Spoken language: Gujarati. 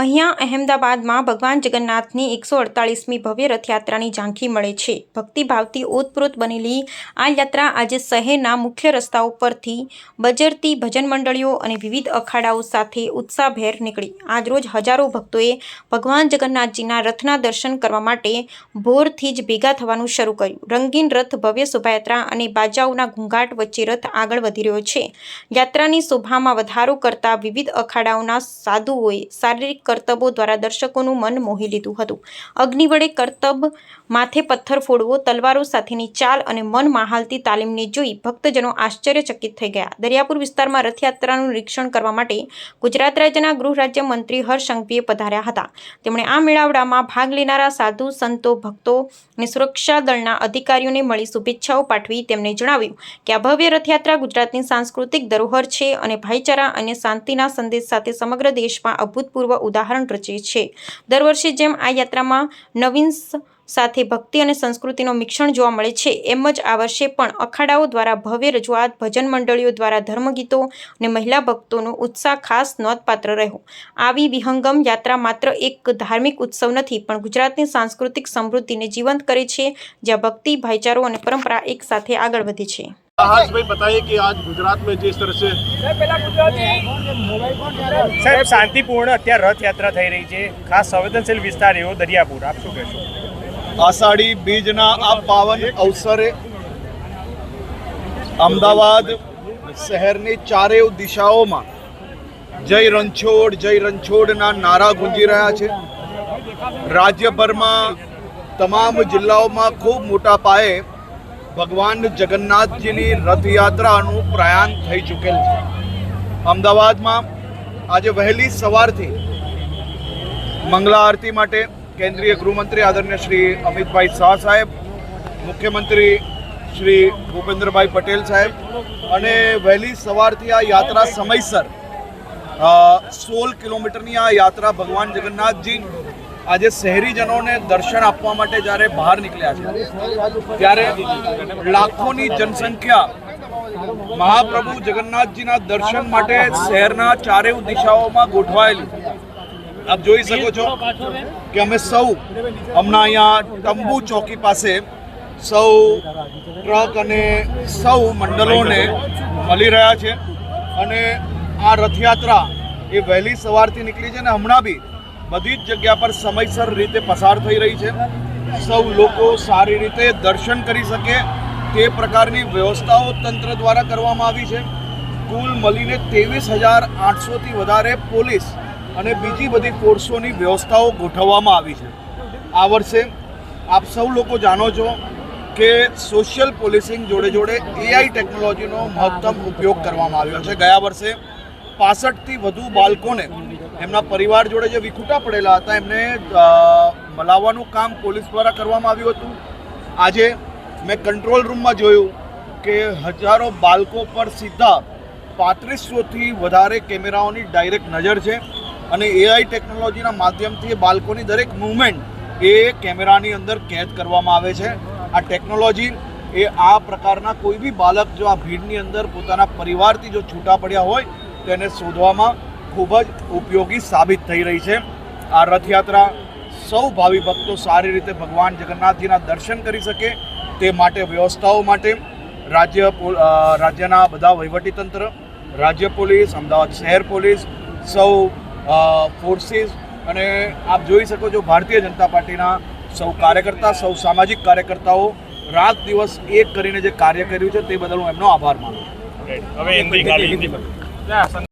અહીંયા અહેમદાબાદમાં ભગવાન જગન્નાથની એકસો અડતાળીસમી ભવ્ય રથયાત્રાની ઝાંખી મળે છે. ભક્તિભાવથી ઓતપ્રોત બનેલી આ યાત્રા આજે શહેરના મુખ્ય રસ્તાઓ પરથી બજરતી ભજન મંડળીઓ અને વિવિધ અખાડાઓ સાથે ઉત્સાહભેર નીકળી. આજરોજ હજારો ભક્તોએ ભગવાન જગન્નાથજીના રથના દર્શન કરવા માટે ભોરથી જ ભેગા થવાનું શરૂ કર્યું. રંગીન રથ, ભવ્ય શોભાયાત્રા અને બાજાઓના ઘૂંઘાટ વચ્ચે રથ આગળ વધી રહ્યો છે. યાત્રાની શોભામાં વધારો કરતા વિવિધ અખાડાઓના સાધુઓએ શારીરિક કરતબો દ્વારા દર્શકોનું મન મોહી લીધું હતું. અગ્નિ વડે કરતબ માથે પથ્થર ફોડવો, તલવારો સાથેની ચાલ અને મન માહાલતી તાલીમને જોઈ ભક્તજનો આશ્ચર્યચકિત થઈ ગયા. દરિયાપુર વિસ્તારમાં રથયાત્રાનું નિરીક્ષણ કરવા માટે ગુજરાત રાજ્યના ગૃહ રાજ્ય મંત્રી હર્ષ પધાર્યા હતા. તેમણે આ મેળાવડામાં ભાગ લેનારા સાધુ, સંતો, ભક્તો અને સુરક્ષા દળના અધિકારીઓને મળી શુભેચ્છાઓ પાઠવી તેમણે જણાવ્યું કે આ ભવ્ય રથયાત્રા ગુજરાતની સાંસ્કૃતિક ધરોહર છે અને ભાઈચારા અને શાંતિના સંદેશ સાથે સમગ્ર દેશમાં અભૂતપૂર્વ ઉદાહરણ રચે છે. દર વર્ષે જેમ આ યાત્રામાં નવીન સાથે ભક્તિ અને સંસ્કૃતિનો મિશ્રણ જોવા મળે છે, એમ જ આ વર્ષે પણ અખાડાઓ દ્વારા ભવ્ય રજૂઆત ભજન મંડળીઓ દ્વારા ધર્મગીતો અને મહિલા ભક્તોનો ઉત્સાહ ખાસ નોંધપાત્ર રહ્યો. આવી વિહંગમ યાત્રા માત્ર એક ધાર્મિક ઉત્સવ નથી, પણ ગુજરાતની સાંસ્કૃતિક સમૃદ્ધિને જીવંત કરે છે, જ્યાં ભક્તિ, ભાઈચારો અને પરંપરા એકસાથે આગળ વધે છે. हर्ष भाई बताइए कि आज गुजरात में जिस तरह से સાહેબ શાંતિપૂર્ણ અત્યારે રથયાત્રા થઈ રહી છે ખાસ સંવેદનશીલ વિસ્તાર એવો દરિયાપુર આપ શું કહેશો આષાઢી બીજના આ પાવન અવસરે અમદાવાદ શહેરની ચારેય દિશાઓમાં જય રણછોડ જય રણછોડના નારા ગુંજી રહ્યા છે રાજ્યભરમાં તમામ જિલ્લાઓમાં ખૂબ મોટા પાયે ભગવાન જગન્નાથજીની રથયાત્રાનું પ્રયાણ થઈ ચૂકેલ છે. અમદાવાદમાં આજે વહેલી સવારથી મંગલા આરતી માટે કેન્દ્રીય ગૃહમંત્રી આદરણીય શ્રી અમિતભાઈ શાહ સાહેબ, મુખ્યમંત્રી શ્રી ભૂપેન્દ્રભાઈ પટેલ સાહેબ અને વહેલી સવારથી આ યાત્રા સમયસર સોળ કિલોમીટરની આ યાત્રા ભગવાન જગન્નાથજી આજે શહેરીજનોને દર્શન આપવા માટે જ્યારે બહાર નીકળ્યા છે, ત્યારે લાખોની જનસંખ્યા મહાપ્રભુ જગન્નાથજીના દર્શન માટે શહેરના ચારેય દિશાઓમાં ગોઠવાયેલી. આપ જોઈ શકો છો કે અમે સૌ હમણાં અહીંયા તંબુ ચોકી પાસે સૌ ટ્રક અને સૌ મંડળોને મળી રહ્યા છે. અને આ રથયાત્રા એ વહેલી સવારથી નીકળી છે અને હમણાં બી બધી જ જગ્યા પર સમયસર રીતે પસાર થઈ રહી છે. સૌ લોકો સારી રીતે દર્શન કરી શકે તે પ્રકારની વ્યવસ્થાઓ તંત્ર દ્વારા કરવામાં આવી છે. કુલ મળીને ત્રેવીસ હજાર આઠસોથી વધારે પોલીસ અને બીજી બધી ફોર્સોની વ્યવસ્થાઓ ગોઠવવામાં આવી છે. આ વર્ષે આપ સૌ લોકો જાણો છો કે સોશિયલ પોલીસિંગ જોડે જોડે એઆઈ ટેકનોલોજીનો મહત્તમ ઉપયોગ કરવામાં આવ્યો છે. ગયા વર્ષે પાસઠથી વધુ બાળકોને એમના પરિવાર જોડે જે વિખૂટા પડેલા હતા, એમને મલાવવાનું કામ પોલીસ દ્વારા કરવામાં આવ્યું હતું. આજે મેં કંટ્રોલ રૂમમાં જોયું કે હજારો બાળકો પર સીધા પાંત્રીસોથી વધારે કેમેરાઓની ડાયરેક્ટ નજર છે અને એઆઈ ટેકનોલોજીના માધ્યમથી એ બાળકોની દરેક મૂવમેન્ટ એ કેમેરાની અંદર કેદ કરવામાં આવે છે. આ ટેકનોલોજી એ આ પ્રકારના કોઈ બી બાળક જો આ ભીડની અંદર પોતાના પરિવારથી જો છૂટા પડ્યા હોય તેને શોધવામાં ખૂબ જ ઉપયોગી સાબિત થઈ રહી છે. આ રથયાત્રા સૌ ભાવિ ભક્તો સારી રીતે ભગવાન જગન્નાથજીના દર્શન કરી શકે તે માટે વ્યવસ્થાઓ માટે રાજ્ય રાજ્યના બધા વહીવટીતંત્ર રાજ્ય પોલીસ, અમદાવાદ શહેર પોલીસ, સૌ ફોર્સિસ અને આપ જોઈ શકો છો ભારતીય જનતા પાર્ટીના સૌ કાર્યકર્તા, સૌ સામાજિક કાર્યકર્તાઓ રાત દિવસ એક કરીને જે કાર્ય કર્યું છે તે બદલ હું એમનો આભાર માનું છું.